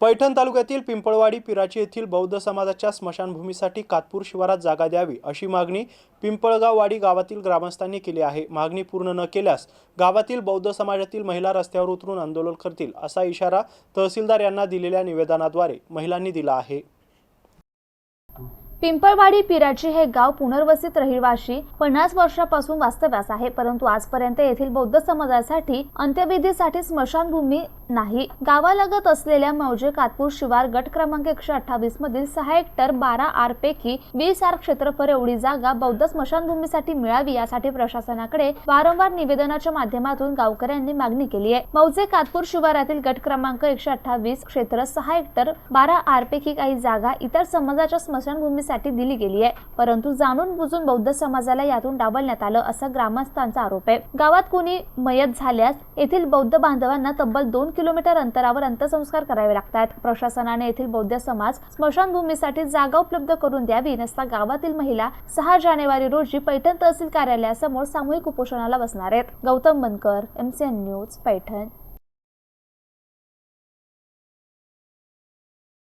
पैठण तालुक्यातील पिंपळवाडी पिराची येथील बौद्ध समाजाच्या स्मशानभूमीसाठी कातपूर शिवारात जागा द्यावी अशी मागणी पिंपळगाववाडी गावातील ग्रामस्थांनी केली आहे. मागणी पूर्ण न केल्यास गावातील बौद्ध समाजातील महिला रस्त्यावर उतरून आंदोलन करतील असा इशारा तहसीलदार यांना दिलेल्या निवेदनाद्वारे महिलांनी दिला आहे. पिंपळवाडी पिराची हे गाव पुनर्वसित रहिवाशी पन्नास वर्षापासून वास्तव्यास आहे परंतु आजपर्यंत येथील बौद्ध समाजासाठी अंत्यविधीसाठी स्मशानभूमी नाही. गावालगत असलेल्या मौजे कातपूर शिवार गट क्रमांक एकशे अठ्ठावीस मधील सहा हेक्टर बारा आर पैकी वीस आर क्षेत्रफळ एवढी जागा बौद्ध स्मशानभूमीसाठी मिळावी यासाठी प्रशासनाकडे वारंवार निवेदनाच्या माध्यमातून गावकऱ्यांनी मागणी केली आहे. मौजे कातपूर शिवारातील गट क्रमांक एकशे अठ्ठावीस क्षेत्र सहा हेक्टर बारा आर पैकी काही जागा इतर समाजाच्या स्मशानभूमी स्मशानभूमीसाठी दिली गेली आहे. परंतु जाणून बुजून बौद्ध समाजाला यातून डावलण्यात आलं असा ग्रामस्थांचा आरोप आहे. गावात कुणी मयत झाल्यास येथील बौद्ध बांधवांना तब्बल दोन किलोमीटर अंतरावर अंत्यसंस्कार करावे लागतात. प्रशासनाने येथील बौद्ध समाज स्मशानभूमीसाठी जागा उपलब्ध करून द्यावी नसता गावातील महिला सहा जानेवारी रोजी पैठण तहसील कार्यालयासमोर सामूहिक उपोषणाला बसणार आहेत. Gautam Bankar MCN news Paithan.